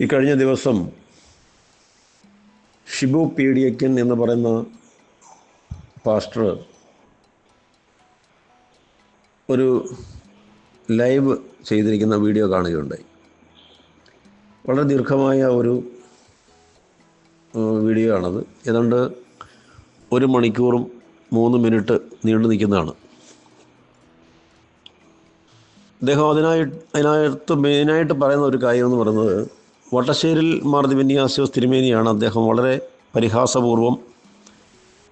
ഈ കഴിഞ്ഞ ദിവസം ഷിബു പീഡിയക്കൻ എന്ന് പറയുന്ന പാസ്റ്റർ ഒരു ലൈവ് ചെയ്തിരിക്കുന്ന വീഡിയോ കാണുകയുണ്ടായി. വളരെ ദീർഘമായ ഒരു വീഡിയോ ആണത്. ഏതാണ്ട് ഒരു മണിക്കൂറും മൂന്ന് മിനിറ്റ് നീണ്ടു നിൽക്കുന്നതാണ്. അദ്ദേഹം അതിനായി അതിനകത്ത് മെയിനായിട്ട് പറയുന്ന ഒരു കാര്യം എന്ന് പറയുന്നത് വട്ടശ്ശേരിൽ മാറുതി വിന്യാസ്യോസ് തിരുമേനിയാണ് അദ്ദേഹം വളരെ പരിഹാസപൂർവം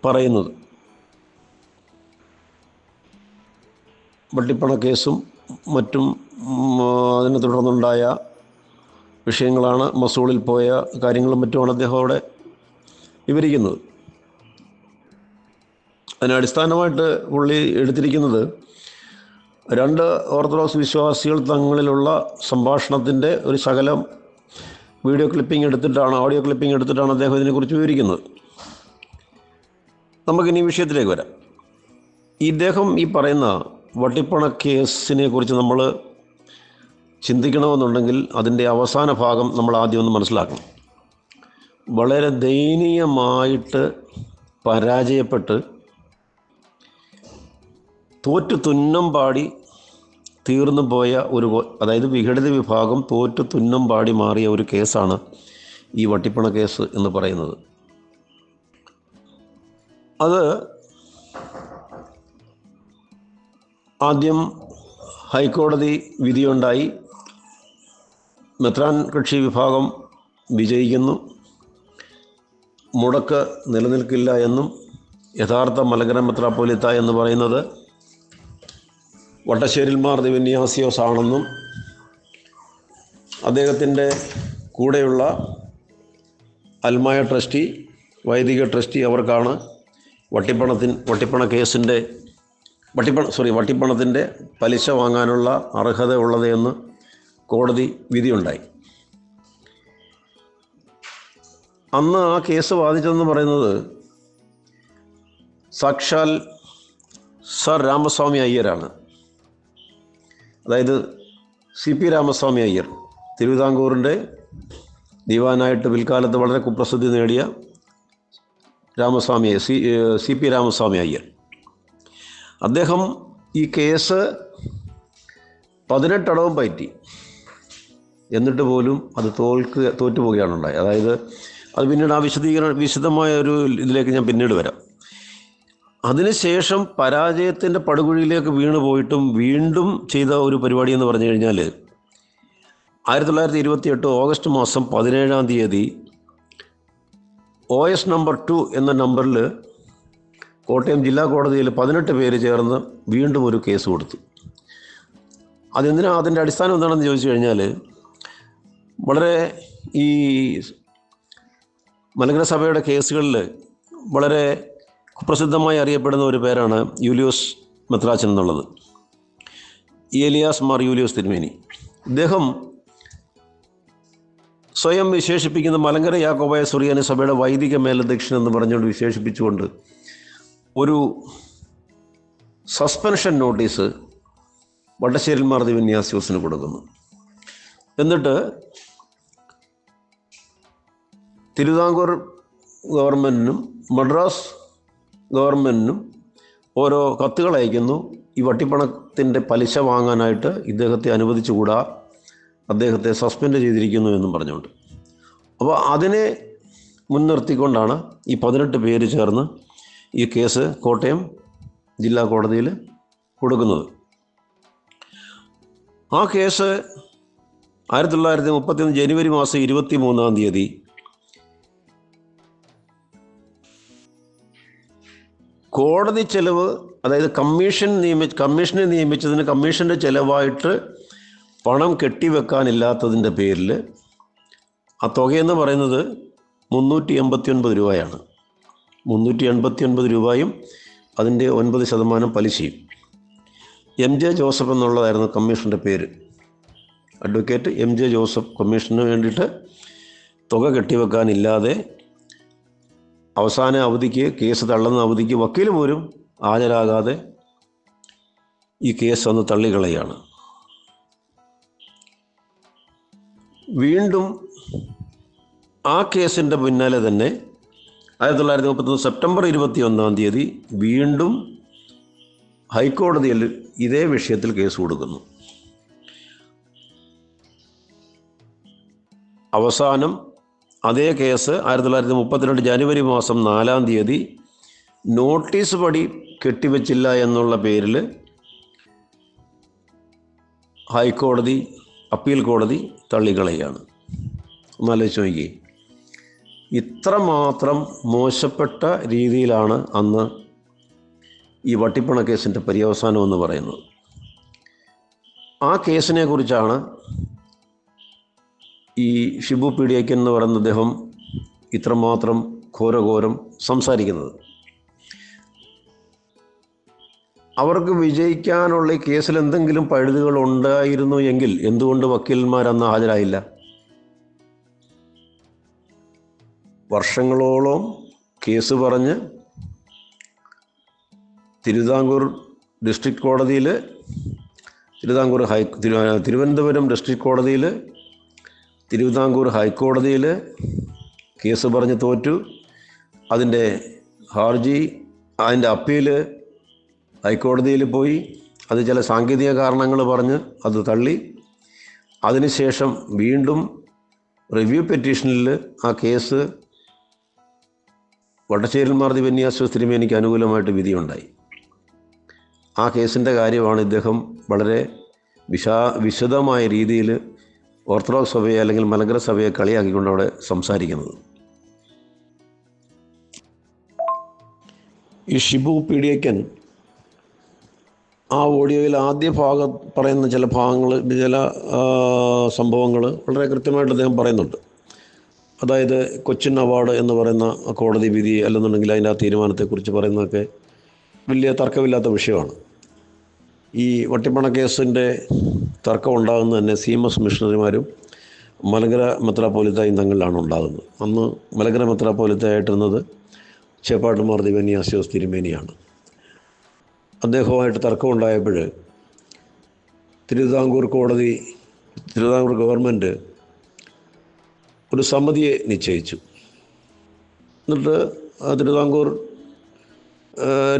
പറയുന്നത്. കേസും മറ്റും അതിനെ തുടർന്നുണ്ടായ വിഷയങ്ങളാണ് മസൂളിൽ പോയ കാര്യങ്ങളും മറ്റുമാണ് അദ്ദേഹം അവിടെ വിവരിക്കുന്നത്. അതിന് അടിസ്ഥാനമായിട്ട് പുള്ളി എടുത്തിരിക്കുന്നത് രണ്ട് ഓർത്തഡോക്സ് വിശ്വാസികൾ തങ്ങളിലുള്ള സംഭാഷണത്തിന്റെ ഒരു ശകലം വീഡിയോ ക്ലിപ്പിംഗ് എടുത്തിട്ടാണ് ഓഡിയോ ക്ലിപ്പിംഗ് എടുത്തിട്ടാണ് അദ്ദേഹം ഇതിനെക്കുറിച്ച് വിവരിക്കുന്നത്. നമുക്കിനി വിഷയത്തിലേക്ക് വരാം. ഇദ്ദേഹം ഈ പറയുന്ന വട്ടിപ്പണ കേസിനെ കുറിച്ച് നമ്മൾ ചിന്തിക്കണമെന്നുണ്ടെങ്കിൽ അതിന്റെ അവസാന ഭാഗം നമ്മൾ ആദ്യം ഒന്ന് മനസ്സിലാക്കണം. വളരെ ദയനീയമായിട്ട് പരാജയപ്പെട്ട് തോറ്റു തുന്നം പാടി തീർന്നു പോയ ഒരു അതായത് വിഘടിത വിഭാഗം തോറ്റു തുന്നം പാടി മാറിയ ഒരു കേസാണ് ഈ വട്ടിപ്പണ കേസ് എന്ന് പറയുന്നത്. അത് ആദ്യം ഹൈക്കോടതി വിധിയുണ്ടായി. മെത്രാൻ കക്ഷി വിഭാഗം വിജയിക്കുന്നു. മുടക്ക് നിലനിൽക്കില്ല എന്നും യഥാർത്ഥ മലങ്കര മെത്രാപ്പോലിത്ത എന്ന് പറയുന്നത് വട്ടശ്ശേരിൽ മാർ ദിവന്യാസിയോസ് ആണെന്നും അദ്ദേഹത്തിന്റെ കൂടെയുള്ള അൽമായ ട്രസ്റ്റി വൈദിക ട്രസ്റ്റി അവർക്കാണ് വട്ടിപ്പണത്തിന് വട്ടിപ്പണ കേസിന്റെ വട്ടിപ്പണ സോറി വട്ടിപ്പണത്തിന്റെ പലിശ വാങ്ങാനുള്ള അർഹത ഉള്ളത് എന്ന് കോടതി വിധിയുണ്ടായി. അന്ന് ആ കേസ് വാദിച്ചതെന്ന് പറയുന്നത് സാക്ഷാൽ സർ രാമസ്വാമി അയ്യരാണ്. അതായത് സി പി രാമസ്വാമി അയ്യർ തിരുവിതാംകൂറിന്റെ ദിവാനായിട്ട് പിൽക്കാലത്ത് വളരെ കുപ്രസിദ്ധി നേടിയ Ramaswamy C C P Ramaswamy Iyer. അദ്ദേഹം ഈ കേസ് പതിനെട്ടടവും പറ്റി എന്നിട്ട് പോലും അത് തോൽക്ക് തോറ്റുപോവുകയാണ് ഉണ്ടായത്. അതായത് അത് പിന്നീട് ആ വിശദീകരണ വിശദമായ ഒരു ഇതിലേക്ക് ഞാൻ പിന്നീട് വരാം. അതിനുശേഷം പരാജയത്തിന്റെ പടുകുഴിയിലേക്ക് വീണ് പോയിട്ടും വീണ്ടും ചെയ്ത ഒരു പരിപാടി എന്ന് പറഞ്ഞു കഴിഞ്ഞാൽ ആയിരത്തി തൊള്ളായിരത്തി ഇരുപത്തി എട്ട് ഓഗസ്റ്റ് മാസം പതിനേഴാം തീയതി ഒ എസ് നമ്പർ ടു എന്ന നമ്പറിൽ കോട്ടയം ജില്ലാ കോടതിയിൽ പതിനെട്ട് പേര് ചേർന്ന് വീണ്ടും ഒരു കേസ് കൊടുത്തു. അതെന്തിനാ അതിന്റെ അടിസ്ഥാനം എന്താണെന്ന് ചോദിച്ചു കഴിഞ്ഞാൽ വളരെ ഈ മലങ്കര സഭയുടെ കേസുകളിൽ വളരെ കുപ്രസിദ്ധമായി അറിയപ്പെടുന്ന ഒരു പേരാണ് യൂലിയോസ് മെത്രാച്ചൻ എന്നുള്ളത്. ഏലിയാസ് മാർ യൂലിയോസ് തിരുമേനി. ഇദ്ദേഹം സ്വയം വിശേഷിപ്പിക്കുന്ന മലങ്കര യാക്കോബായ സുറിയാനി സഭയുടെ വൈദിക മേലധ്യക്ഷൻ എന്ന് പറഞ്ഞുകൊണ്ട് വിശേഷിപ്പിച്ചുകൊണ്ട് ഒരു സസ്പെൻഷൻ നോട്ടീസ് വട്ടശ്ശേരിൽ മാർ വിന്യാസ്യോസിന് കൊടുക്കുന്നു. എന്നിട്ട് തിരുവിതാംകൂർ ഗവൺമെന്റിനും മദ്രാസ് ഗവൺമെന്റിനും ഓരോ കത്തുകൾ അയക്കുന്നു. ഈ വട്ടിപ്പണത്തിന്റെ പലിശ വാങ്ങാനായിട്ട് ഇദ്ദേഹത്തെ അനുവദിച്ചുകൂടാ. അദ്ദേഹത്തെ സസ്പെൻഡ് ചെയ്തിരിക്കുന്നു എന്നും പറഞ്ഞുകൊണ്ട്. അപ്പോൾ അതിനെ മുൻനിർത്തിക്കൊണ്ടാണ് ഈ പതിനെട്ട് പേര് ചേർന്ന് ഈ കേസ് കോട്ടയം ജില്ലാ കോടതിയിൽ കൊടുക്കുന്നത്. ആ കേസ് ആയിരത്തി തൊള്ളായിരത്തി മുപ്പത്തിയൊന്ന് ജനുവരി മാസം ഇരുപത്തി മൂന്നാം തീയതി കോടതി ചെലവ് അതായത് കമ്മീഷൻ നിയമി കമ്മീഷനെ നിയമിച്ചതിന് കമ്മീഷന്റെ ചെലവായിട്ട് പണം കെട്ടിവെക്കാനില്ലാത്തതിന്റെ പേരിൽ ആ തുകയെന്ന് പറയുന്നത് മുന്നൂറ്റി എൺപത്തി ഒൻപത് രൂപയാണ്. മുന്നൂറ്റി എൺപത്തി ഒൻപത് രൂപയും അതിന്റെ ഒൻപത് ശതമാനം പലിശയും. എം ജെ ജോസഫ് എന്നുള്ളതായിരുന്നു കമ്മീഷന്റെ പേര്. അഡ്വക്കേറ്റ് എം ജെ ജോസഫ് കമ്മീഷന് വേണ്ടിയിട്ട് തുക കെട്ടിവെക്കാനില്ലാതെ അവസാന അവധിക്ക് കേസ് തള്ളുന്ന അവധിക്ക് വക്കീൽ പോലും ഹാജരാകാതെ ഈ കേസ് ഒന്ന് തള്ളിക്കളയാണ്. വീണ്ടും ആ കേസിന്റെ പിന്നാലെ തന്നെ ആയിരത്തി തൊള്ളായിരത്തി മുപ്പത്തൊന്ന് സെപ്റ്റംബർ ഇരുപത്തി ഒന്നാം തീയതി വീണ്ടും ഹൈക്കോടതിയിൽ ഇതേ വിഷയത്തിൽ കേസ് കൊടുക്കുന്നു. അവസാനം അതേ കേസ് ആയിരത്തി തൊള്ളായിരത്തി മുപ്പത്തിരണ്ട് ജനുവരി മാസം നാലാം തീയതി നോട്ടീസ് പടി കെട്ടിവെച്ചില്ല എന്നുള്ള പേരിൽ ഹൈക്കോടതി അപ്പീൽ കോടതി തള്ളിക്കളയുകയാണ്. ഒന്നാലോചിച്ച് നോക്കി ഇത്രമാത്രം മോശപ്പെട്ട രീതിയിലാണ് അന്ന് ഈ വട്ടിപ്പണ കേസിന്റെ പര്യവസാനം എന്ന് പറയുന്നത്. ആ കേസിനെ കുറിച്ചാണ് ഈ ഷിബു പീഡിയക്കൻ എന്ന് പറയുന്ന അദ്ദേഹം ഇത്രമാത്രം ഘോരഘോരം സംസാരിക്കുന്നത്. അവർക്ക് വിജയിക്കാനുള്ള കേസിൽ എന്തെങ്കിലും പഴുതുകൾ ഉണ്ടായിരുന്നു എങ്കിൽ എന്തുകൊണ്ട് വക്കീലന്മാർ അന്ന് ഹാജരായില്ല? വർഷങ്ങളോളം കേസ് പറഞ്ഞ് തിരുവിതാംകൂർ ഡിസ്ട്രിക്ട് കോടതിയിൽ തിരുവിതാംകൂർ ഹൈ തിരു തിരുവനന്തപുരം ഡിസ്ട്രിക്ട് കോടതിയിൽ തിരുവിതാംകൂർ ഹൈക്കോടതിയിൽ കേസ് പറഞ്ഞ് തോറ്റു. അതിന്റെ ഹർജി അതിന്റെ അപ്പീൽ ഹൈക്കോടതിയിൽ പോയി. അത് ചില സാങ്കേതിക കാരണങ്ങൾ പറഞ്ഞ് അത് തള്ളി. അതിനുശേഷം വീണ്ടും റിവ്യൂ പെറ്റീഷനിൽ ആ കേസ് വട്ടശ്ശേരിൽമാർ ദിവന്യാസ തിരുമേനിക്ക് അനുകൂലമായിട്ട് വിധിയുണ്ടായി. ആ കേസിന്റെ കാര്യമാണ് ഇദ്ദേഹം വളരെ വിശാ വിശദമായ രീതിയിൽ ഓർത്തഡോക്സ് സഭയെ അല്ലെങ്കിൽ മലങ്കര സഭയെ കളിയാക്കിക്കൊണ്ട് അവിടെ സംസാരിക്കുന്നത്. ഈ ഷിബു പീഡിയക്കൻ ആ ഓഡിയോയിൽ ആദ്യ ഭാഗം പറയുന്ന ചില ഭാഗങ്ങൾ ചില സംഭവങ്ങൾ വളരെ കൃത്യമായിട്ട് അദ്ദേഹം പറയുന്നുണ്ട്. അതായത് കൊച്ചിൻ അവാർഡ് എന്ന് പറയുന്ന കോടതി വിധി അല്ലെന്നുണ്ടെങ്കിൽ അതിന്റെ ആ തീരുമാനത്തെക്കുറിച്ച് പറയുന്നതൊക്കെ വലിയ തർക്കമില്ലാത്ത വിഷയമാണ്. ഈ വട്ടിപ്പണ കേസിന്റെ തർക്കം ഉണ്ടാകുന്നത് തന്നെ സി എം എസ് മിഷണറിമാരും മലങ്കര മെത്രാപ്പോലിത്തായും തങ്ങളിലാണ് ഉണ്ടാകുന്നത്. അന്ന് മലങ്കര മെത്രാപ്പോലിത്തായിട്ടിരുന്നത് ചേപ്പാട്ടുമാർ ദിവന്യാസ്യോസ് തിരുമേനിയാണ്. അദ്ദേഹവുമായിട്ട് തർക്കം ഉണ്ടായപ്പോൾ തിരുവിതാംകൂർ കോടതി തിരുവിതാംകൂർ ഗവൺമെന്റ് ഒരു സമിതിയെ നിശ്ചയിച്ചു. എന്നിട്ട് തിരുവിതാംകൂർ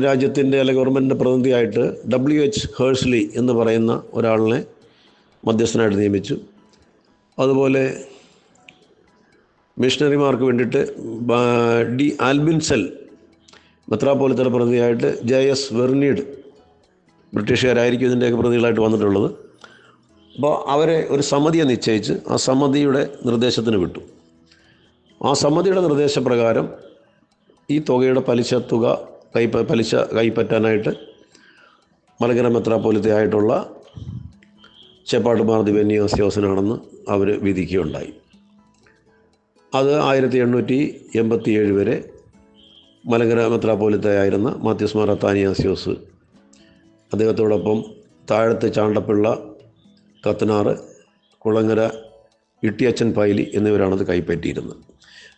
രാജ്യത്തിന്റെ അല്ലെങ്കിൽ ഗവൺമെന്റിന്റെ പ്രതിനിധിയായിട്ട് ഡബ്ല്യു എച്ച് ഹേഴ്സ്ലി എന്ന് പറയുന്ന ഒരാളിനെ മധ്യസ്ഥനായിട്ട് നിയമിച്ചു. അതുപോലെ മിഷണറിമാർക്ക് വേണ്ടിയിട്ട് ഡി ആൽബിൻസൽ മെത്രാപോലിത്തയുടെ പ്രതിനിധിയായിട്ട് ജെ എസ് വെർണീഡ് ബ്രിട്ടീഷുകാരായിരിക്കും ഇതിന്റെയൊക്കെ പ്രതികളായിട്ട് വന്നിട്ടുള്ളത്. അപ്പോൾ അവരെ ഒരു സമിതിയെ നിശ്ചയിച്ച് ആ സമിതിയുടെ നിർദ്ദേശത്തിന് വിട്ടു. ആ സമിതിയുടെ നിർദ്ദേശപ്രകാരം ഈ തുകയുടെ പലിശ തുക കൈ പലിശ കൈപ്പറ്റാനായിട്ട് മലങ്കര മെത്രാപ്പോലിത്തയായിട്ടുള്ള ചേപ്പാട്ടുമാർ ദിവന്യാസ്യോസനാണെന്ന് അവർ വിധിക്കുകയുണ്ടായി. അത് ആയിരത്തി എണ്ണൂറ്റി എൺപത്തി ഏഴ് വരെ മലങ്കര മെത്രാപ്പോലിത്തയായിരുന്ന മാത്യുസ് മാർ അത്താനിയാസ്യോസ് അദ്ദേഹത്തോടൊപ്പം താഴത്തെ ചാണ്ടപ്പിള്ള കത്തനാറ് കുളങ്ങര ഇട്ടിയച്ചൻ പൈലി എന്നിവരാണത് കൈപ്പറ്റിയിരുന്നത്.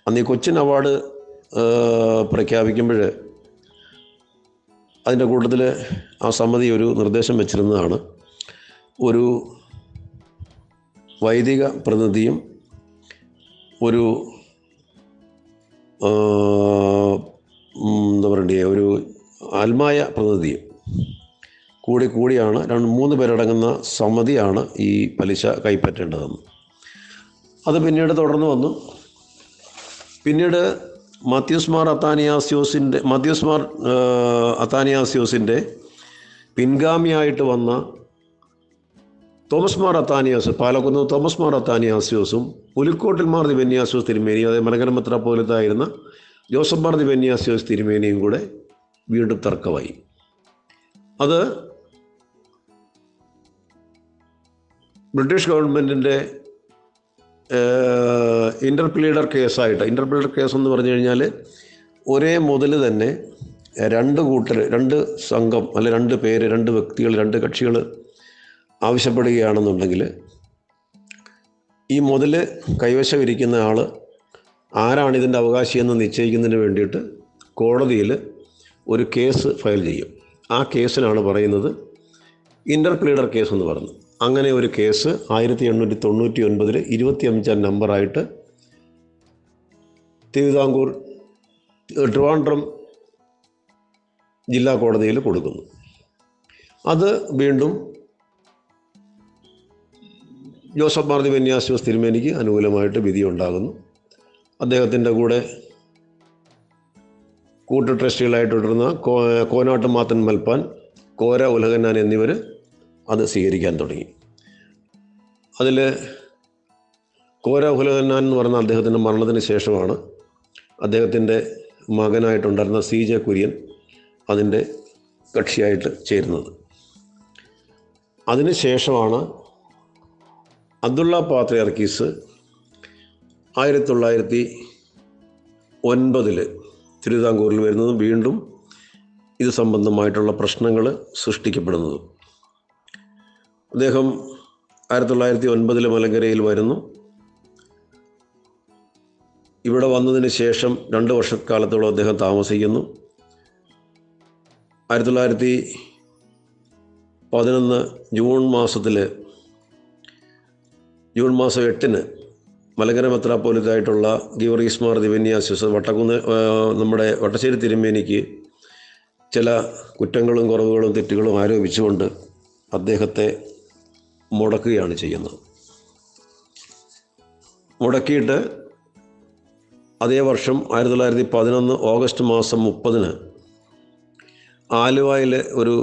അന്ന് ഈ കൊച്ചിൻ അവാർഡ് പ്രഖ്യാപിക്കുമ്പോൾ അതിന്റെ കൂട്ടത്തിൽ ആ സമിതി ഒരു നിർദ്ദേശം വെച്ചിരുന്നതാണ്. ഒരു വൈദിക പ്രതിനിധിയും ഒരു എന്താ പറയണ്ടേ ഒരു ആത്മായ പ്രതിനിധിയും കൂടി കൂടിയാണ് രണ്ട് മൂന്ന് പേരടങ്ങുന്ന സമിതിയാണ് ഈ പലിശ കൈപ്പറ്റേണ്ടതെന്ന്. അത് പിന്നീട് തുടർന്ന് വന്നു. പിന്നീട് മത്യുസ്മാർ അത്താനിയാസ്യോസിന്റെ മത്യുസ്മാർ അത്താനിയാസ്യോസിന്റെ പിൻഗാമിയായിട്ട് വന്ന തോമസ് മാർ അത്താനിയാസ് പാലക്കുന്ന് തോമസ് മാർ അത്താനിയാസ്യോസും പുലിക്കോട്ടിൽ മാർ ദിവന്യാസ്യോസ് തിരുമേനി അതായത് മലകരമത്ര പോലത്തായിരുന്ന ജോസഫ് മാർ ദിവന്യാസ്യോസ് തിരുമേനിയും കൂടെ വീണ്ടും തർക്കമായി. അത് ബ്രിട്ടീഷ് ഗവൺമെന്റിന്റെ ഇന്റർപ്ലീഡർ കേസായിട്ട്. ഇന്റർപ്ലീഡർ കേസ് എന്ന് പറഞ്ഞു കഴിഞ്ഞാൽ ഒരേ മുതൽ തന്നെ രണ്ട് കൂട്ടർ രണ്ട് സംഘം അല്ലെ രണ്ട് പേര് രണ്ട് വ്യക്തികൾ രണ്ട് കക്ഷികൾ ആവശ്യപ്പെടുകയാണെന്നുണ്ടെങ്കിൽ ഈ മുതൽ കൈവശം ഇരിക്കുന്ന ആൾ ആരാണ് ഇതിന്റെ അവകാശിയെന്ന് നിശ്ചയിക്കുന്നതിന് വേണ്ടിയിട്ട് കോടതിയിൽ ഒരു കേസ് ഫയൽ ചെയ്യും. ആ കേസിനാണ് പറയുന്നത് ഇന്റർപ്ലീഡർ കേസ് എന്ന് പറയുന്നത്. അങ്ങനെ ഒരു കേസ് ആയിരത്തി എണ്ണൂറ്റി തൊണ്ണൂറ്റി ഒൻപതിൽ ഇരുപത്തി അഞ്ചാം നമ്പറായിട്ട് തിരുവിതാംകൂർ ട്രിവാൻഡ്രം ജില്ലാ കോടതിയിൽ കൊടുക്കുന്നു. അത് വീണ്ടും ജോസഫ് മാർദി ബന്യാസിയോസ് തിരുമേനിക്ക് അനുകൂലമായിട്ട് വിധി ഉണ്ടാകുന്നു അദ്ദേഹത്തിന്റെ കൂടെ കൂട്ടു ട്രസ്റ്റികളായിട്ട് തുടർന്ന കോ കോനാട്ട് മാത്തൻ മൽപ്പാൻ കോര ഉലഹന്നാൻ എന്നിവർ അത് സ്വീകരിക്കാൻ തുടങ്ങി. അതിൽ കോര ഉലകന്നാൻ എന്ന് പറഞ്ഞ അദ്ദേഹത്തിന്റെ മരണത്തിന് ശേഷമാണ് അദ്ദേഹത്തിന്റെ മകനായിട്ടുണ്ടായിരുന്ന സി ജെ കുര്യൻ അതിന്റെ കക്ഷിയായിട്ട് ചേരുന്നത്. അതിന് ശേഷമാണ് അബ്ദുള്ള പാത്രയർക്കീസ് ആയിരത്തി തൊള്ളായിരത്തി ഒൻപതിൽ തിരുവിതാംകൂറിൽ വരുന്നതും വീണ്ടും ഇത് സംബന്ധമായിട്ടുള്ള പ്രശ്നങ്ങൾ സൃഷ്ടിക്കപ്പെടുന്നതും. അദ്ദേഹം ആയിരത്തി തൊള്ളായിരത്തി ഒൻപതിൽ മലങ്കരയിൽ വരുന്നു. ഇവിടെ വന്നതിന് ശേഷം രണ്ട് വർഷക്കാലത്തോളം അദ്ദേഹം താമസിക്കുന്നു. ആയിരത്തി തൊള്ളായിരത്തി പതിനൊന്ന് ജൂൺ മാസത്തിൽ ജൂൺ മാസം എട്ടിന് മലങ്കര മെത്രാപ്പോലിത്തായിട്ടുള്ള ഗീവർഗീസ് മാർ ദിവന്യാസ്യസ് വട്ടക്കുന്ന് നമ്മുടെ വട്ടശ്ശേരി തിരുമേനിക്ക് ചില കുറ്റങ്ങളും കുറവുകളും തെറ്റുകളും ആരോപിച്ചുകൊണ്ട് അദ്ദേഹത്തെ മുടക്കുകയാണ് ചെയ്യുന്നത്. മുടക്കിയിട്ട് അതേ വർഷം ആയിരത്തി തൊള്ളായിരത്തി പതിനൊന്ന് ഓഗസ്റ്റ് മാസം മുപ്പതിന് ആലുവയിൽ ഒരു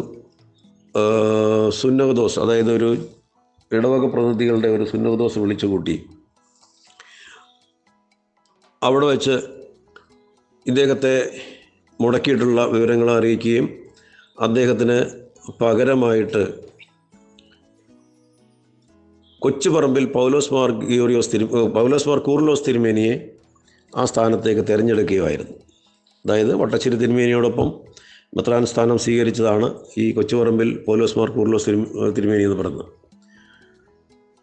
സുന്നകദോസ് അതായത് ഒരു ഇടവക പ്രതിനിധികളുടെ ഒരു സുന്നകദോസ് വിളിച്ചു കൂട്ടി അവിടെ വെച്ച് ഇദ്ദേഹത്തെ മുടക്കിയിട്ടുള്ള വിവരങ്ങൾ അറിയിക്കുകയും അദ്ദേഹത്തിന് പകരമായിട്ട് കൊച്ചുപറമ്പിൽ പൗലോസ് മാർ ഗിയോറിയോസ് തിരു പൗലോസ് മാർ കൂർലോസ് തിരുമേനിയെ ആ സ്ഥാനത്തേക്ക് തിരഞ്ഞെടുക്കുകയായിരുന്നു. അതായത് വട്ടശ്ശേരി തിരുമേനിയോടൊപ്പം മെത്രാൻ സ്ഥാനം സ്വീകരിച്ചതാണ് ഈ കൊച്ചുപറമ്പിൽ പൗലോസ് മാർ കൂർലോസ് തിരു തിരുമേനി എന്ന് പറയുന്നത്.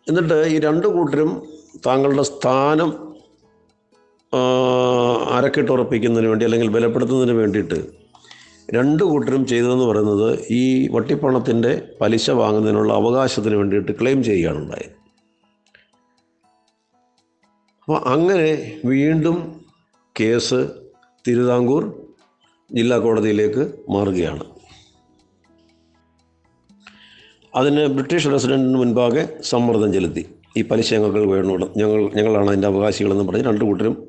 എന്നിട്ട് ഈ രണ്ട് കൂട്ടരും താങ്കളുടെ സ്ഥാനം അരക്കിട്ടുറപ്പിക്കുന്നതിന് വേണ്ടി അല്ലെങ്കിൽ ബലപ്പെടുത്തുന്നതിന് വേണ്ടിയിട്ട് രണ്ട് കൂട്ടരും ചെയ്തതെന്ന് പറയുന്നത് ഈ വട്ടിപ്പണത്തിന്റെ പലിശ വാങ്ങുന്നതിനുള്ള അവകാശത്തിന് വേണ്ടിയിട്ട് ക്ലെയിം ചെയ്യുകയാണ് ഉണ്ടായത് അപ്പോൾ അങ്ങനെ വീണ്ടും കേസ് തിരുവിതാംകൂർ ജില്ലാ കോടതിയിലേക്ക് മാറുകയാണ്. അതിന് ബ്രിട്ടീഷ് റെസിഡന്റിന് മുൻപാകെ സമ്മർദ്ദം ചെലുത്തി. ഈ പലിശ ഞങ്ങൾക്ക് വേണം? ഞങ്ങൾ ഞങ്ങളാണ് അതിന്റെ അവകാശികളെന്ന് പറഞ്ഞ് രണ്ട് കൂട്ടരും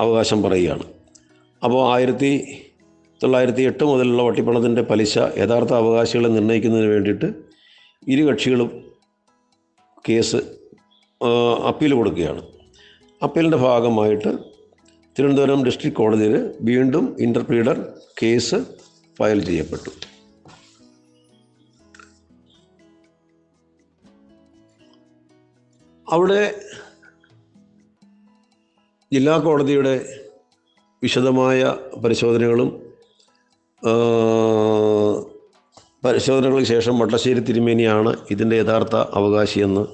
അവകാശം പറയുകയാണ്. അപ്പോൾ ആയിരത്തി തൊള്ളായിരത്തി എട്ട് മുതലുള്ള വട്ടിപ്പണത്തിന്റെ പലിശ യഥാർത്ഥ അവകാശികളെ നിർണയിക്കുന്നതിന് വേണ്ടിയിട്ട് ഇരു കക്ഷികളും കേസ് അപ്പീൽ കൊടുക്കുകയാണ്. അപ്പീലിന്റെ ഭാഗമായിട്ട് തിരുവനന്തപുരം ഡിസ്ട്രിക്ട് കോടതിയിൽ വീണ്ടും ഇന്റർപ്രീഡർ കേസ് ഫയൽ ചെയ്യപ്പെട്ടു. അവിടെ ജില്ലാ കോടതിയുടെ വിശദമായ പരിശോധനകളും പരിശോധനകൾക്ക് ശേഷം വട്ടശ്ശേരി തിരുമേനിയാണ് ഇതിന്റെ യഥാർത്ഥ അവകാശിയെന്ന്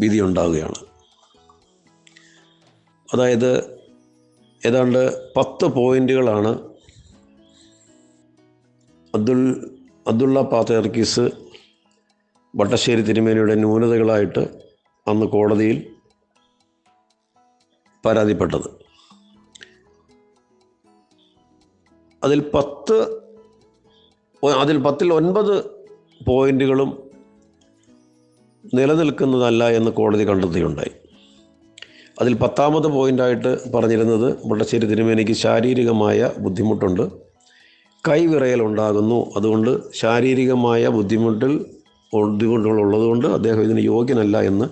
വിധിയുണ്ടാവുകയാണ് അതായത് ഏതാണ്ട് പത്ത് പോയിന്റുകളാണ് അബ്ദുൾ അബ്ദുള്ള പാത്തേർക്കീസ് വട്ടശ്ശേരി തിരുമേനിയുടെ ന്യൂനതകളായിട്ട് അന്ന് കോടതിയിൽ പരാതിപ്പെട്ടത്. അതിൽ പത്ത് അതിൽ പത്തിൽ ഒൻപത് പോയിന്റുകളും നിലനിൽക്കുന്നതല്ല എന്ന് കോടതി കണ്ടെത്തിയുണ്ടായി അതിൽ പത്താമത് പോയിന്റായിട്ട് പറഞ്ഞിരുന്നത് മുട്ടശ്ശേരി തിരുമേനിക്ക് ശാരീരികമായ ബുദ്ധിമുട്ടുണ്ട്. കൈവിറയൽ ഉണ്ടാകുന്നു അതുകൊണ്ട് ശാരീരികമായ ബുദ്ധിമുട്ടിൽ ബുദ്ധിമുട്ടുകൾ ഉള്ളതുകൊണ്ട് അദ്ദേഹം ഇതിന് യോഗ്യനല്ല എന്ന്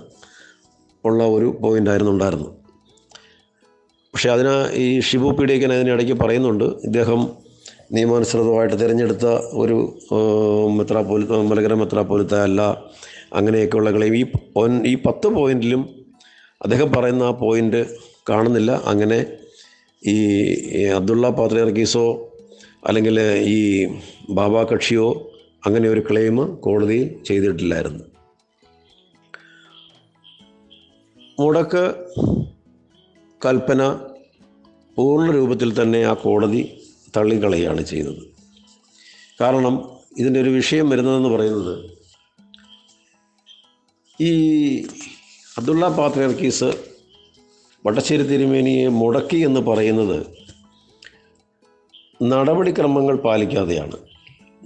ഉള്ള ഒരു പോയിന്റായിരുന്നു ഉണ്ടായിരുന്നത്. പക്ഷേ അതിന് ഈ ഷിബു പീഡിയക്കൻ അതിനിടയ്ക്ക് പറയുന്നുണ്ട്. ഇദ്ദേഹം നിയമാനുസൃതമായിട്ട് തിരഞ്ഞെടുത്ത ഒരു മെത്രാപ്പോലി മലകര മെത്രാപ്പോലിത്ത അല്ല അങ്ങനെയൊക്കെയുള്ള ക്ലെയിം ഈ ഈ പത്ത് പോയിന്റിലും അദ്ദേഹം പറയുന്ന ആ പോയിന്റ് കാണുന്നില്ല. അങ്ങനെ ഈ അബ്ദുള്ള പാത്രിയർക്കീസോ അല്ലെങ്കിൽ ഈ ബാബ കക്ഷിയോ അങ്ങനെ ഒരു ക്ലെയിം കോടതിയിൽ ചെയ്തിട്ടില്ലായിരുന്നു. മുടക്ക് കൽപ്പന പൂർണ രൂപത്തിൽ തന്നെ ആ കോടതി തള്ളിക്കളയുകയാണ് ചെയ്തത് കാരണം ഇതിന്റെ ഒരു വിഷയം വരുന്നതെന്ന് പറയുന്നത് ഈ അബ്ദുള്ള പാത്രിയർക്കീസ് വട്ടശ്ശേരി തിരുമേനിയെ മുടക്കി എന്ന് പറയുന്നത് നടപടിക്രമങ്ങൾ പാലിക്കാതെയാണ്.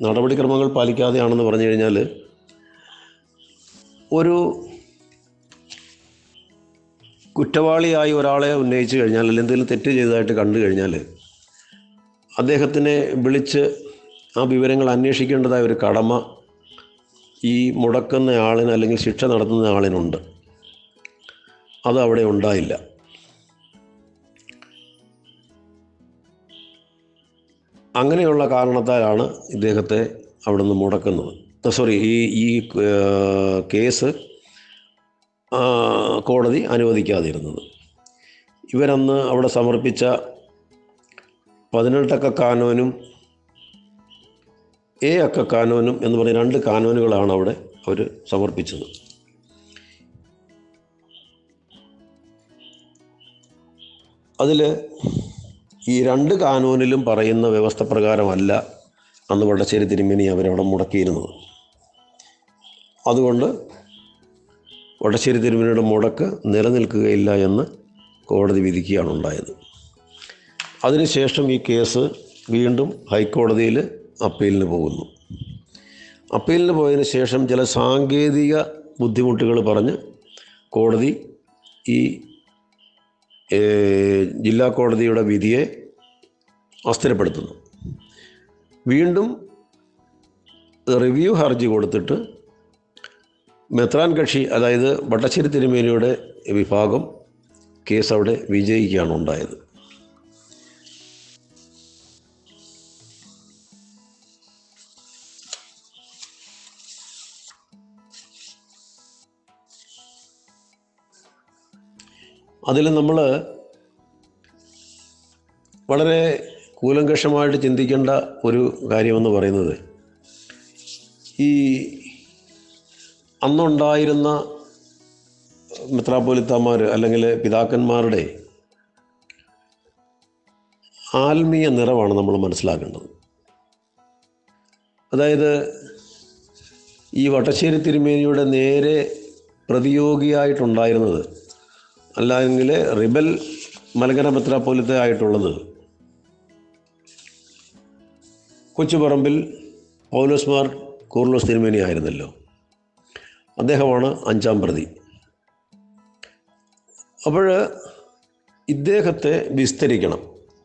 നടപടിക്രമങ്ങൾ പാലിക്കാതെയാണെന്ന് പറഞ്ഞു കഴിഞ്ഞാൽ ഒരു കുറ്റവാളിയായി ഒരാളെ ഉന്നയിച്ചു കഴിഞ്ഞാൽ അല്ലെങ്കിൽ എന്തെങ്കിലും തെറ്റ് ചെയ്തതായിട്ട് കണ്ടു കഴിഞ്ഞാൽ അദ്ദേഹത്തിനെ വിളിച്ച് ആ വിവരങ്ങൾ അന്വേഷിക്കേണ്ടതായ ഒരു കടമ ഈ മുടക്കുന്ന ആളിന് അല്ലെങ്കിൽ ശിക്ഷ നടത്തുന്ന ആളിനുണ്ട്. അത് അവിടെ ഉണ്ടായില്ല. അങ്ങനെയുള്ള കാരണത്താലാണ് ഇദ്ദേഹത്തെ അവിടുന്ന് മുടക്കുന്നത്. സോറി ഈ ഈ കേസ് കോടതി അനുവദിക്കാതിരുന്നത്. ഇവരന്ന് അവിടെ സമർപ്പിച്ച പതിനെട്ടക്ക കാനോനും എ അക്ക കാനോനും എന്ന് പറഞ്ഞ രണ്ട് കാനോനുകളാണ് അവിടെ അവർ സമർപ്പിച്ചത്. അതിൽ ഈ രണ്ട് കാനോനിലും പറയുന്ന വ്യവസ്ഥ പ്രകാരമല്ല അന്ന് വടശ്ശേരി തിരുമേനി അവരവിടെ മുടക്കിയിരുന്നത്. അതുകൊണ്ട് വടശ്ശേരി തിരുമേനിയുടെ മുടക്ക് നിലനിൽക്കുകയില്ല എന്ന് കോടതി വിധിക്കുകയാണ് ഉണ്ടായത്. അതിനുശേഷം ഈ കേസ് വീണ്ടും ഹൈക്കോടതിയിൽ അപ്പീലിന് പോകുന്നു. അപ്പീലിന് പോയതിന് ശേഷം ചില സാങ്കേതിക ബുദ്ധിമുട്ടുകൾ പറഞ്ഞ് കോടതി ഈ ജില്ലാ കോടതിയുടെ വിധിയെ അസ്ഥിരപ്പെടുത്തുന്നു. വീണ്ടും റിവ്യൂ ഹർജി കൊടുത്തിട്ട് മെത്രാൻ കക്ഷി അതായത് വട്ടശ്ശേരി തിരുമേനിയുടെ വിഭാഗം കേസ് അവിടെ വിജയിക്കുകയാണ് ഉണ്ടായത്. അതിൽ നമ്മൾ വളരെ കൂലങ്കഷമായിട്ട് ചിന്തിക്കേണ്ട ഒരു കാര്യമെന്ന് പറയുന്നത് ഈ അന്നുണ്ടായിരുന്ന മെത്രാപ്പോലിത്തമാർ അല്ലെങ്കിൽ പിതാക്കന്മാരുടെ ആത്മീയ നിറവാണ് നമ്മൾ മനസ്സിലാക്കേണ്ടത്. അതായത് ഈ വട്ടശ്ശേരി തിരുമേനിയുടെ നേരെ പ്രതിയോഗിയായിട്ടുണ്ടായിരുന്നത് അല്ലെങ്കിൽ റിബൽ മലങ്കര പോലത്തെ ആയിട്ടുള്ളത് കൊച്ചുപറമ്പിൽ പൗലോസ്മാർ കൂർലോസ് തിരുമേനി ആയിരുന്നല്ലോ. അദ്ദേഹമാണ് അഞ്ചാം പ്രതി. അപ്പോൾ ഇദ്ദേഹത്തെ വിസ്തരിക്കണം.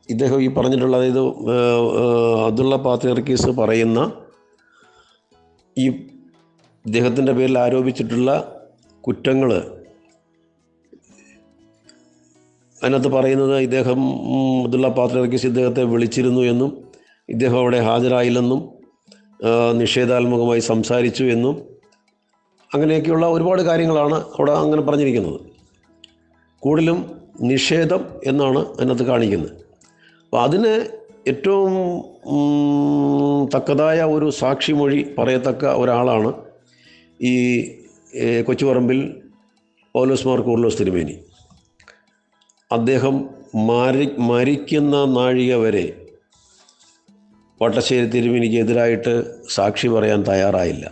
ഇദ്ദേഹം ഈ പറഞ്ഞിട്ടുള്ള അതായത് അബ്ദുള്ള പാത്രിയർക്കീസ് പറയുന്ന ഈ ഇദ്ദേഹത്തിന്റെ പേരിൽ ആരോപിച്ചിട്ടുള്ള കുറ്റങ്ങൾ അതിനകത്ത് പറയുന്നത് ഇദ്ദേഹം അബ്ദുള്ള പാത്രക്കിസ് ഇദ്ദേഹത്തെ വിളിച്ചിരുന്നു എന്നും ഇദ്ദേഹം അവിടെ ഹാജരായില്ലെന്നും നിഷേധാത്മകമായി സംസാരിച്ചു എന്നും അങ്ങനെയൊക്കെയുള്ള ഒരുപാട് കാര്യങ്ങളാണ് അവിടെ അങ്ങനെ പറഞ്ഞിരിക്കുന്നത്. കൂടുതലും നിഷേധം എന്നാണ് അതിനകത്ത് കാണിക്കുന്നത്. അപ്പോൾ അതിന് ഏറ്റവും തക്കതായ ഒരു സാക്ഷിമൊഴി പറയത്തക്ക ഒരാളാണ് ഈ കൊച്ചുപറമ്പിൽ കൊച്ചുപറമ്പിൽ പൗലോസ്മാർ കൂർലോസ് തിരുമേനി. അദ്ദേഹം മരി മരിക്കുന്ന നാഴിക വരെ വട്ടശ്ശേരി തിരുമിനിക്കെതിരായിട്ട് സാക്ഷി പറയാൻ തയ്യാറായില്ല.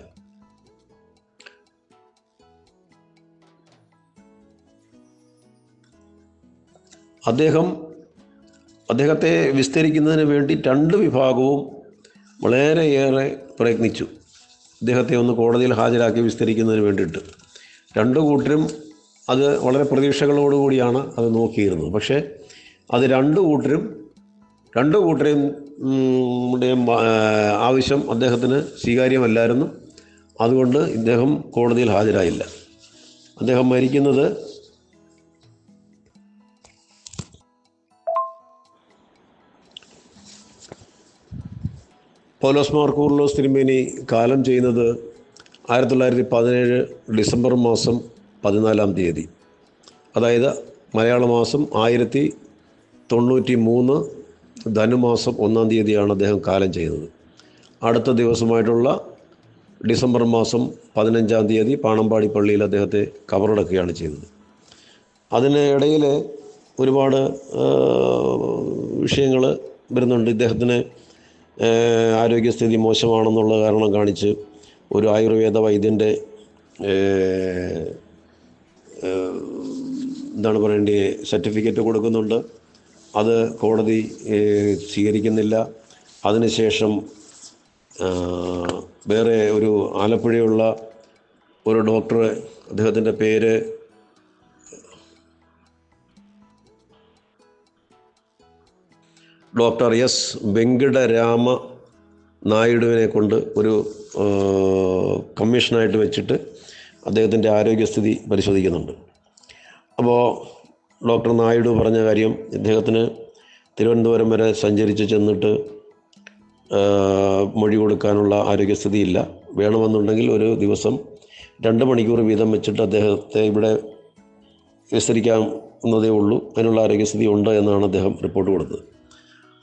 അദ്ദേഹം അദ്ദേഹത്തെ വിസ്തരിക്കുന്നതിന് വേണ്ടി രണ്ട് വിഭാഗവും വളരെയേറെ പ്രയത്നിച്ചു. അദ്ദേഹത്തെ ഒന്ന് കോടതിയിൽ ഹാജരാക്കി വിസ്തരിക്കുന്നതിന് വേണ്ടിയിട്ട്. രണ്ടു കൂട്ടരും അത് വളരെ പ്രതീക്ഷകളോടുകൂടിയാണ് അത് നോക്കിയിരുന്നത്. പക്ഷേ അത് രണ്ടു കൂട്ടരും രണ്ടു കൂട്ടരെയും ആവശ്യം അദ്ദേഹത്തിന് സ്വീകാര്യമല്ലായിരുന്നു. അതുകൊണ്ട് ഇദ്ദേഹം കോടതിയിൽ ഹാജരായില്ല. അദ്ദേഹം മരിക്കുന്നത് പൗലോസ് മാർക്കൂറിലോസ് തിരുമേനി കാലം ചെയ്യുന്നത് ആയിരത്തി തൊള്ളായിരത്തി പതിനേഴ് ഡിസംബർ മാസം പതിനാലാം തീയതി. അതായത് മലയാള മാസം ആയിരത്തി തൊണ്ണൂറ്റി മൂന്ന് ധനുമാസം ഒന്നാം തീയതിയാണ് അദ്ദേഹം കാലം ചെയ്യുന്നത് അടുത്ത ദിവസമായിട്ടുള്ള ഡിസംബർ മാസം പതിനഞ്ചാം തീയതി പാണമ്പാടി പള്ളിയിൽ അദ്ദേഹത്തെ കബറടക്കുകയാണ് ചെയ്തത്. അതിനിടയിൽ ഒരുപാട് വിഷയങ്ങൾ വരുന്നുണ്ട്. ഇദ്ദേഹത്തിന് ആരോഗ്യസ്ഥിതി മോശമാണെന്നുള്ള കാരണം കാണിച്ച് ഒരു ആയുർവേദ വൈദ്യന്റെ എന്താണ് പറയേണ്ടത്? സർട്ടിഫിക്കറ്റ് കൊടുക്കുന്നുണ്ട്. അത് കോടതി സ്വീകരിക്കുന്നില്ല. അതിനുശേഷം വേറെ ഒരു ആലപ്പുഴയുള്ള ഒരു ഡോക്ടർ അദ്ദേഹത്തിന്റെ പേര് ഡോക്ടർ എസ് വെങ്കടരാമ നായിഡുവിനെ കൊണ്ട് ഒരു കമ്മീഷനായിട്ട് വെച്ചിട്ട് അദ്ദേഹത്തിന്റെ ആരോഗ്യസ്ഥിതി പരിശോധിക്കുന്നുണ്ട്. അപ്പോൾ ഡോക്ടർ നായിഡു പറഞ്ഞ കാര്യം ഇദ്ദേഹത്തിന് തിരുവനന്തപുരം വരെ സഞ്ചരിച്ച് ചെന്നിട്ട് മൊഴി കൊടുക്കാനുള്ള ആരോഗ്യസ്ഥിതിയില്ല. വേണമെന്നുണ്ടെങ്കിൽ ഒരു ദിവസം രണ്ട് മണിക്കൂർ വീതം വെച്ചിട്ട് അദ്ദേഹത്തെ ഇവിടെ വിസ്തരിക്കാവുന്നതേ ഉള്ളൂ. അതിനുള്ള ആരോഗ്യസ്ഥിതി ഉണ്ട് എന്നാണ് അദ്ദേഹം റിപ്പോർട്ട് കൊടുത്തത്.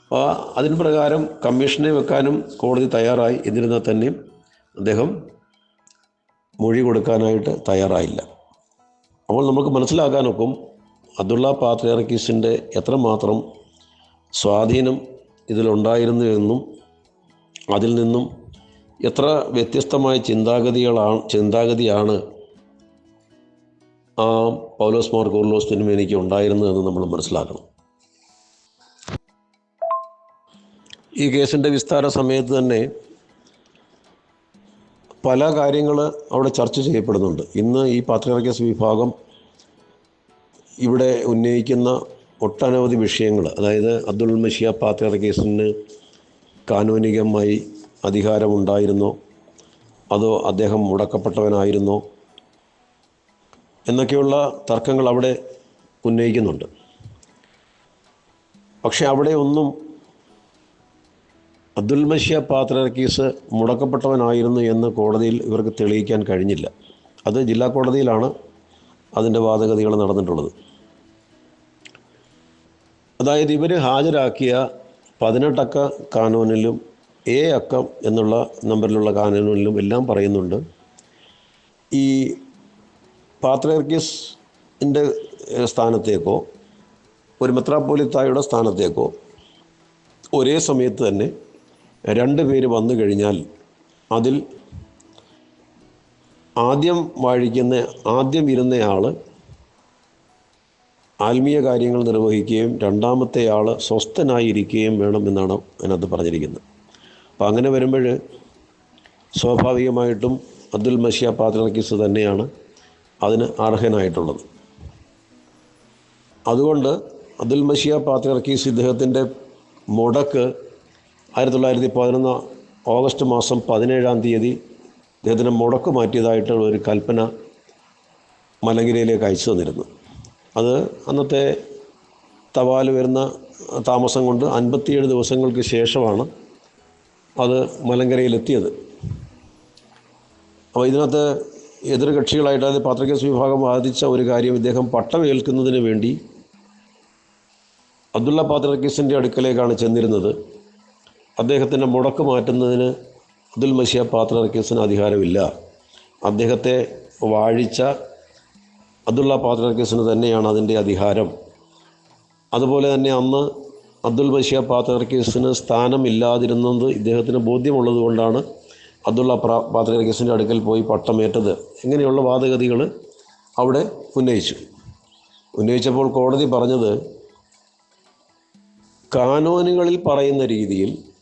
അപ്പോൾ അതിന് പ്രകാരം കമ്മീഷനെ വെക്കാനും കോടതി തയ്യാറായി. എന്നിരുന്നാൽ തന്നെയും അദ്ദേഹം മൊഴി കൊടുക്കാനായിട്ട് തയ്യാറായില്ല. അപ്പോൾ നമുക്ക് മനസ്സിലാക്കാനൊക്കും അബ്ദുള്ള പാത്രിയാർക്കീസിന്റെ എത്രമാത്രം സ്വാധീനം ഇതിലുണ്ടായിരുന്നു എന്നും അതിൽ നിന്നും എത്ര വ്യത്യസ്തമായ ചിന്താഗതികളാണ് ചിന്താഗതിയാണ് ആ പൗലോസ് മാർ കോർലോസിനും എനിക്ക് ഉണ്ടായിരുന്നതെന്ന് നമ്മൾ മനസ്സിലാക്കണം. ഈ കേസിന്റെ വിസ്താര സമയത്ത് തന്നെ പല കാര്യങ്ങൾ അവിടെ ചർച്ച ചെയ്യപ്പെടുന്നുണ്ട്. ഇന്ന് ഈ പാത്രിയർക്കസ് വിഭാഗം ഇവിടെ ഉന്നയിക്കുന്ന ഒട്ടനവധി വിഷയങ്ങൾ അതായത് അബ്ദുൾ മഷിയ പാത്രിയർക്കേസിന് കാനൂനികമായി അധികാരമുണ്ടായിരുന്നോ? അതോ അദ്ദേഹം മുടക്കപ്പെട്ടവനായിരുന്നോ? എന്നൊക്കെയുള്ള തർക്കങ്ങൾ അവിടെ ഉന്നയിക്കുന്നുണ്ട്. പക്ഷേ അവിടെ ഒന്നും അബ്ദുൽ മഷിയ പാത്രക്കീസ് മുടക്കപ്പെട്ടവനായിരുന്നു എന്ന് കോടതിയിൽ ഇവർക്ക് തെളിയിക്കാൻ കഴിഞ്ഞില്ല. അത് ജില്ലാ കോടതിയിലാണ് അതിന്റെ വാദഗതികൾ നടന്നിട്ടുള്ളത്. അതായത് ഇവർ ഹാജരാക്കിയ പതിനെട്ടക്ക കാനൂനിലും എ അക്കം എന്നുള്ള നമ്പറിലുള്ള കാനൂനിലും എല്ലാം പറയുന്നുണ്ട്. ഈ പാത്രർക്കിസിന്റെ സ്ഥാനത്തേക്കോ ഒരു മെത്രാപ്പോലിത്തായുടെ സ്ഥാനത്തേക്കോ ഒരേ സമയത്ത് തന്നെ രണ്ട് പേര് വന്നു കഴിഞ്ഞാൽ അതിൽ ആദ്യം വാഴിക്കുന്ന ആദ്യം ഇരുന്നയാൾ ആത്മീയ കാര്യങ്ങൾ നിർവഹിക്കുകയും രണ്ടാമത്തെ ആൾ സ്വസ്ഥനായിരിക്കുകയും വേണമെന്നാണ് അതിനകത്ത് പറഞ്ഞിരിക്കുന്നത്. അപ്പോൾ അങ്ങനെ വരുമ്പോൾ സ്വാഭാവികമായിട്ടും അബ്ദുൽ മഷിയ പാത്രക്കിസ് തന്നെയാണ് അതിന് അർഹനായിട്ടുള്ളത്. അതുകൊണ്ട് അബ്ദുൽ മഷിയ പാത്രക്കീസ് ഇദ്ദേഹത്തിന്റെ മുടക്ക് ആയിരത്തി തൊള്ളായിരത്തി പതിനൊന്ന് ഓഗസ്റ്റ് മാസം പതിനേഴാം തീയതി അദ്ദേഹത്തിന് മുടക്ക് മാറ്റിയതായിട്ടുള്ള ഒരു കൽപ്പന മലങ്കിരയിലേക്ക് അയച്ചു തന്നിരുന്നു. അത് അന്നത്തെ തപാൽ വരുന്ന താമസം കൊണ്ട് അൻപത്തിയേഴ് ദിവസങ്ങൾക്ക് ശേഷമാണ് അത് മലങ്കരയിലെത്തിയത്. അപ്പോൾ ഇതിനകത്ത് എതിർ കക്ഷികളായിട്ട് അതായത് പാത്രക്കേസ് വിഭാഗം ബാധിച്ച ഒരു കാര്യം ഇദ്ദേഹം പട്ടമേൽക്കുന്നതിന് വേണ്ടി അബ്ദുള്ള പാത്രക്കേസിന്റെ അടുക്കലേക്കാണ് ചെന്നിരുന്നത്. അദ്ദേഹത്തിന്റെ മുടക്ക് മാറ്റുന്നതിന് അബ്ദുൽ മഷിയ പാത്രക്കേസിന് അധികാരമില്ല. അദ്ദേഹത്തെ വാഴിച്ച അബ്ദുള്ള പാത്രക്കേസിന് തന്നെയാണ് അതിന്റെ അധികാരം. അതുപോലെ തന്നെ അന്ന് അബ്ദുൽ ബഷീർ സ്ഥാനം സ്ഥാനമില്ലാതിരുന്നത് ഇദ്ദേഹത്തിന് ബോധ്യമുള്ളത് കൊണ്ടാണ് അബ്ദുള്ള പ്രാ പാത്രക്കേസിന്റെ അടുക്കൽ പോയി പട്ടമേറ്റത്. ഇങ്ങനെയുള്ള വാദഗതികൾ അവിടെ ഉന്നയിച്ചു. ഉന്നയിച്ചപ്പോൾ കോടതി പറഞ്ഞത് കാനോനുകളിൽ പറയുന്ന രീതിയിൽ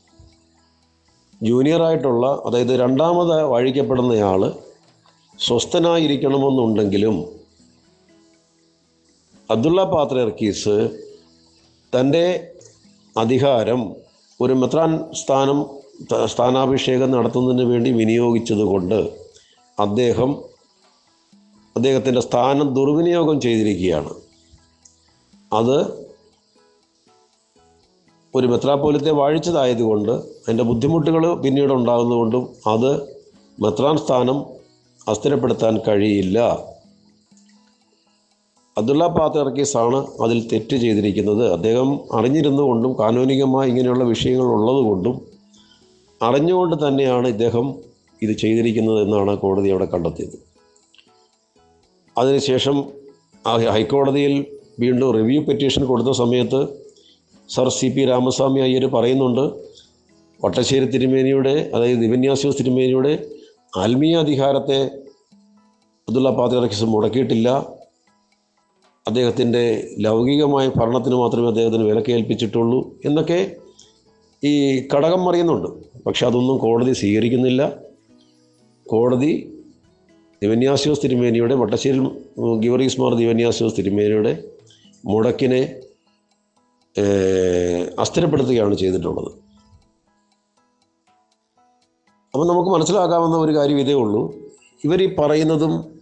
ജൂനിയറായിട്ടുള്ള അതായത് രണ്ടാമത് വഴിക്കപ്പെടുന്നയാൾ സ്വസ്ഥനായിരിക്കണമെന്നുണ്ടെങ്കിലും അബ്ദുള്ള പാത്രർക്കീസ് തന്റെ അധികാരം ഒരു മെത്രാൻ സ്ഥാനം സ്ഥാനാഭിഷേകം നടത്തുന്നതിന് വേണ്ടി വിനിയോഗിച്ചതുകൊണ്ട് അദ്ദേഹം അദ്ദേഹത്തിന്റെ സ്ഥാനം ദുർവിനിയോഗം ചെയ്തിരിക്കുകയാണ്. അത് ഒരു മെത്രാപ്പോലത്തെ വാഴിച്ചതായതുകൊണ്ട് അതിന്റെ ബുദ്ധിമുട്ടുകൾ പിന്നീട് ഉണ്ടാകുന്നതുകൊണ്ടും അത് മെത്രാൻ സ്ഥാനം അസ്ഥിരപ്പെടുത്താൻ കഴിയില്ല. അബ്ദുള്ള പാത്തർക്കീസാണ് അതിൽ തെറ്റ് ചെയ്തിരിക്കുന്നത്. അദ്ദേഹം അറിഞ്ഞിരുന്നുകൊണ്ടും കാനൂനികമായി ഇങ്ങനെയുള്ള വിഷയങ്ങൾ ഉള്ളതുകൊണ്ടും അറിഞ്ഞുകൊണ്ട് തന്നെയാണ് ഇദ്ദേഹം ഇത് ചെയ്തിരിക്കുന്നത് എന്നാണ് കോടതി അവിടെ കണ്ടെത്തിയത്. അതിനുശേഷം ഹൈക്കോടതിയിൽ വീണ്ടും റിവ്യൂ പെറ്റീഷൻ കൊടുത്ത സമയത്ത് sir C P Ramaswamy Iyer പറയുന്നുണ്ട് വട്ടശ്ശേരി തിരുമേനിയുടെ അതായത് ദിവന്യാസ്യോസ് തിരുമേനിയുടെ ആത്മീയ അധികാരത്തെ അബ്ദുള്ള പാത്രിയർക്കിസ് മുടക്കിയിട്ടില്ല. അദ്ദേഹത്തിന്റെ ലൗകികമായ ഭരണത്തിന് മാത്രമേ അദ്ദേഹത്തിന് വിലക്കേൽപ്പിച്ചിട്ടുള്ളൂ എന്നൊക്കെ ഈ ഘടകം അറിയുന്നുണ്ട്. പക്ഷെ അതൊന്നും കോടതി സ്വീകരിക്കുന്നില്ല. കോടതി ദിവന്യാസ്യോസ് തിരുമേനിയുടെ വട്ടശ്ശേരി ഗിവറീസ് മാർ ദിവന്യാസ്യോസ് തിരുമേനിയുടെ മുടക്കിനെ അസ്ഥിരപ്പെടുത്തുകയാണ് ചെയ്തിട്ടുള്ളത്. അപ്പം നമുക്ക് മനസ്സിലാക്കാവുന്ന ഒരു കാര്യം ഇതേ ഉള്ളൂ. ഇവർ ഈ പറയുന്നതും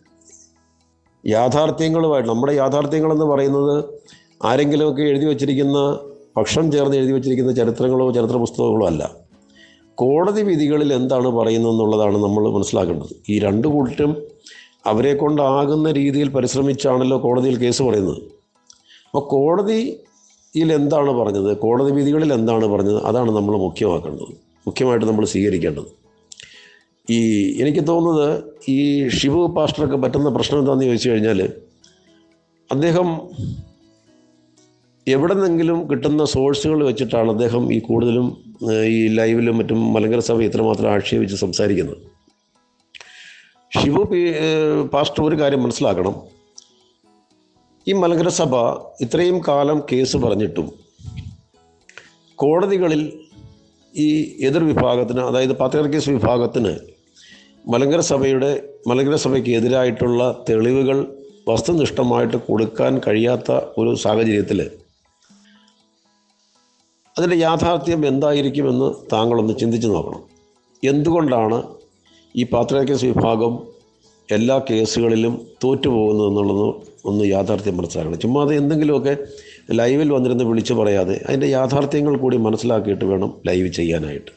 യാഥാർത്ഥ്യങ്ങളുമായിട്ട് നമ്മുടെ യാഥാർത്ഥ്യങ്ങളെന്ന് പറയുന്നത് ആരെങ്കിലുമൊക്കെ എഴുതി വച്ചിരിക്കുന്ന പക്ഷം ചേർന്ന് എഴുതി വച്ചിരിക്കുന്ന ചരിത്രങ്ങളോ ചരിത്ര പുസ്തകങ്ങളോ അല്ല. കോടതി വിധികളിൽ എന്താണ് പറയുന്നത് എന്നുള്ളതാണ് നമ്മൾ മനസ്സിലാക്കേണ്ടത്. ഈ രണ്ട് കൂട്ടരും അവരെ കൊണ്ടാകുന്ന രീതിയിൽ പരിശ്രമിച്ചാണല്ലോ കോടതിയിൽ കേസ് പറയുന്നത്. അപ്പോൾ കോടതിയിൽ എന്താണ് പറഞ്ഞത്? കോടതി വിധികളിൽ എന്താണ് പറഞ്ഞത്? അതാണ് നമ്മൾ മുഖ്യമാക്കേണ്ടത്. മുഖ്യമായിട്ട് നമ്മൾ സ്വീകരിക്കേണ്ടത്. ഈ എനിക്ക് തോന്നുന്നത് ഈ ശിവ പാസ്റ്ററൊക്കെ പറ്റുന്ന പ്രശ്നം എന്താണെന്ന് ചോദിച്ചു കഴിഞ്ഞാൽ അദ്ദേഹം എവിടെ നിന്നെങ്കിലും കിട്ടുന്ന സോഴ്സുകൾ വെച്ചിട്ടാണ് അദ്ദേഹം ഈ കൂടുതലും ഈ ലൈവിലും മറ്റും മലങ്കര സഭ ഇത്രമാത്രം ആക്ഷേപിച്ച് സംസാരിക്കുന്നത്. ശിവ പാസ്റ്റർ ഒരു കാര്യം മനസ്സിലാക്കണം. ഈ മലങ്കര സഭ ഇത്രയും കാലം കേസ് പറഞ്ഞിട്ടും കോടതികളിൽ ഈ എതിർ വിഭാഗത്തിന് അതായത് പാത്രിയർക്കീസ് വിഭാഗത്തിന് മലങ്കര സഭയുടെ മലങ്കര സഭയ്ക്ക് എതിരായിട്ടുള്ള തെളിവുകൾ വസ്തുനിഷ്ഠമായിട്ട് കൊടുക്കാൻ കഴിയാത്ത ഒരു സാഹചര്യത്തിൽ അതിന്റെ യാഥാർത്ഥ്യം എന്തായിരിക്കുമെന്ന് താങ്കളൊന്ന് ചിന്തിച്ചു നോക്കണം. എന്തുകൊണ്ടാണ് ഈ പാത്രിയർക്കീസ് വിഭാഗം എല്ലാ കേസുകളിലും തോറ്റുപോകുന്നത് എന്നുള്ളത് ഒന്ന് യാഥാർത്ഥ്യം മനസ്സിലാക്കണം. ചുമ്മാ അത് എന്തെങ്കിലുമൊക്കെ ലൈവിൽ വന്നിരുന്ന് വിളിച്ചു പറയാതെ അതിന്റെ യാഥാർത്ഥ്യങ്ങൾ കൂടി മനസ്സിലാക്കിയിട്ട് വേണം ലൈവ് ചെയ്യാനായിട്ട്.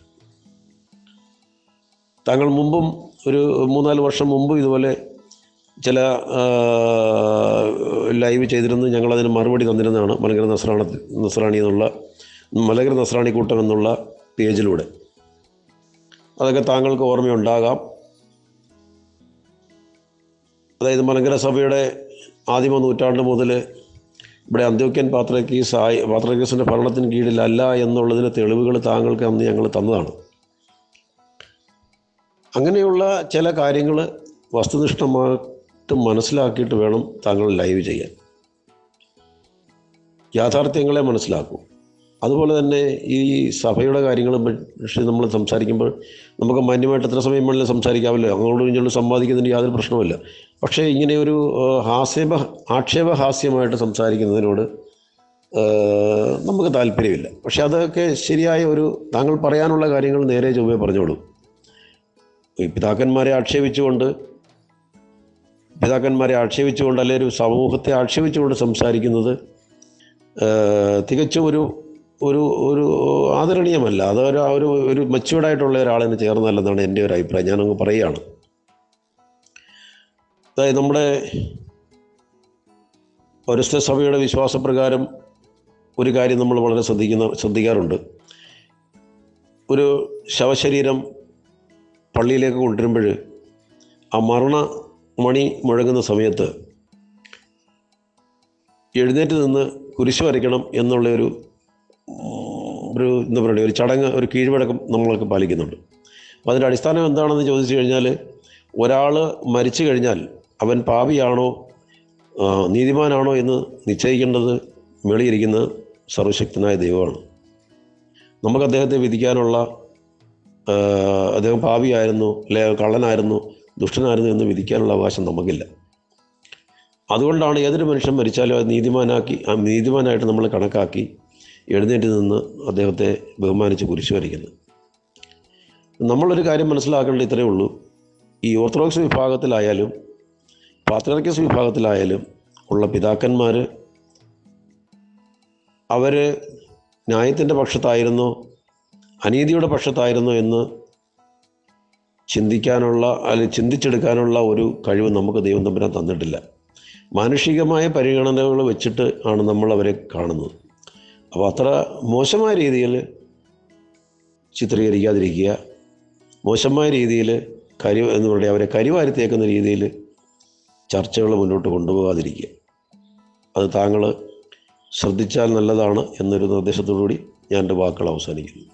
താങ്കൾ മുമ്പും ഒരു മൂന്നാൽ വർഷം മുമ്പ് ഇതുപോലെ ചില ലൈവ് ചെയ്തിരുന്നു ഞങ്ങളതിന് മറുപടി തന്നിരുന്നതാണ് മലങ്കര നസ്രാണ നസ്രാണി എന്നുള്ള മലങ്കര നസ്രാണി കൂട്ടം എന്നുള്ള പേജിലൂടെ. അതൊക്കെ താങ്കൾക്ക് ഓർമ്മയുണ്ടാകാം. അതായത് മലങ്കര സഭയുടെ ആദിമ നൂറ്റാണ്ട് മുതൽ ഇവിടെ അന്ത്യോക്യൻ പാത്രക്കീസ് ആയി പാത്രക്കീസിന്റെ ഭരണത്തിന് കീഴിലല്ല എന്നുള്ളതിന് തെളിവുകൾ താങ്കൾക്ക് അന്ന് ഞങ്ങൾ തന്നതാണ്. അങ്ങനെയുള്ള ചില കാര്യങ്ങൾ വസ്തുനിഷ്ഠമായിട്ട് മനസ്സിലാക്കിയിട്ട് വേണം താങ്കൾ ലൈവ് ചെയ്യാൻ. യാഥാർത്ഥ്യങ്ങളെ മനസ്സിലാക്കൂ. അതുപോലെ തന്നെ ഈ സഭയുടെ കാര്യങ്ങളും പക്ഷേ നമ്മൾ സംസാരിക്കുമ്പോൾ നമുക്ക് മാന്യമായിട്ട് എത്ര സമയം വേണമെങ്കിലും സംസാരിക്കാമല്ലോ. അങ്ങോട്ടും ഇങ്ങോട്ടും സമ്പാദിക്കുന്നതിന് യാതൊരു പ്രശ്നവുമില്ല. പക്ഷേ ഇങ്ങനെ ഒരു ഹാസ്യപ ആക്ഷേപ ആക്ഷേപഹാസ്യമായിട്ട് സംസാരിക്കുന്നതിനോട് നമുക്ക് താല്പര്യമില്ല. പക്ഷെ അതൊക്കെ ശരിയായ ഒരു താങ്കൾ പറയാനുള്ള കാര്യങ്ങൾ നേരെ ചൊവ്വേ പറഞ്ഞോളൂ. പിതാക്കന്മാരെ ആക്ഷേപിച്ചുകൊണ്ട് പിതാക്കന്മാരെ ആക്ഷേപിച്ചുകൊണ്ട് അല്ലെങ്കിൽ ഒരു സമൂഹത്തെ ആക്ഷേപിച്ചുകൊണ്ട് സംസാരിക്കുന്നത് തികച്ചും ഒരു ഒരു ഒരു ആദരണീയമല്ല. അതൊരു ആ ഒരു ഒരു മെച്യൂർഡായിട്ടുള്ള ഒരാളിന് ചേർന്നല്ലെന്നാണ് എന്റെ ഒരു അഭിപ്രായം. ഞാനങ്ങ് പറയുകയാണ്. അതായത് നമ്മുടെ പൗരസ്ത്യ സഭയുടെ വിശ്വാസപ്രകാരം ഒരു കാര്യം നമ്മൾ വളരെ ശ്രദ്ധിക്കുന്ന ശ്രദ്ധിക്കാറുണ്ട്. ഒരു ശവശരീരം പള്ളിയിലേക്ക് കൊണ്ടുവരുമ്പോൾ ആ മരണ മണി മുഴങ്ങുന്ന സമയത്ത് എഴുന്നേറ്റ് നിന്ന് കുരിശ് വരയ്ക്കണം എന്നുള്ള ഒരു എന്താ പറയുക ഒരു ചടങ്ങ് ഒരു കീഴ്വഴക്കം നമ്മളൊക്കെ പാലിക്കുന്നുണ്ട്. അപ്പോൾ അതിന്റെ അടിസ്ഥാനം എന്താണെന്ന് ചോദിച്ചു കഴിഞ്ഞാൽ ഒരാൾ മരിച്ചു കഴിഞ്ഞാൽ അവൻ പാവിയാണോ നീതിമാനാണോ എന്ന് നിശ്ചയിക്കേണ്ടത് വെളിയിരിക്കുന്ന സർവശക്തനായ ദൈവമാണ്. നമുക്ക് അദ്ദേഹത്തെ വിധിക്കാനുള്ള അദ്ദേഹം പാവിയായിരുന്നു അല്ലെ കള്ളനായിരുന്നു ദുഷ്ടനായിരുന്നു എന്ന് വിധിക്കാനുള്ള അവകാശം നമുക്കില്ല. അതുകൊണ്ടാണ് ഏതൊരു മനുഷ്യൻ മരിച്ചാലും അത് നീതിമാനാക്കി ആ നീതിമാനായിട്ട് നമ്മൾ കണക്കാക്കി എഴുന്നേറ്റ് നിന്ന് അദ്ദേഹത്തെ ബഹുമാനിച്ച് കുരിശു വരയ്ക്കുന്നത് നമ്മളൊരു കാര്യം മനസ്സിലാക്കേണ്ടത് ഇത്രയേ ഉള്ളൂ. ഈ ഓർത്തഡോക്സ് വിഭാഗത്തിലായാലും പാത്രികസ് വിഭാഗത്തിലായാലും ഉള്ള പിതാക്കന്മാർ അവർ ന്യായത്തിന്റെ പക്ഷത്തായിരുന്നോ അനീതിയുടെ പക്ഷത്തായിരുന്നോ എന്ന് ചിന്തിക്കാനുള്ള അല്ലെങ്കിൽ ചിന്തിച്ചെടുക്കാനുള്ള ഒരു കഴിവ് നമുക്ക് ദൈവം തമ്പുരാൻ തന്നിട്ടില്ല. മാനുഷികമായ പരിഗണനകൾ വെച്ചിട്ട് ആണ് നമ്മൾ അവരെ കാണുന്നത്. അപ്പോൾ അത്ര മോശമായ രീതിയിൽ ചിത്രീകരിക്കാതിരിക്കുക മോശമായ രീതിയിൽ കരി എന്ന് പറയുക അവരെ കരിവാരിത്തേക്കുന്ന രീതിയിൽ ചർച്ചകൾ മുന്നോട്ട് കൊണ്ടുപോകാതിരിക്കുക. അത് താങ്കൾ ശ്രദ്ധിച്ചാൽ നല്ലതാണ് എന്നൊരു നിർദ്ദേശത്തോടുകൂടി ഞാൻ എന്റെ വാക്കുകൾ അവസാനിക്കുന്നു.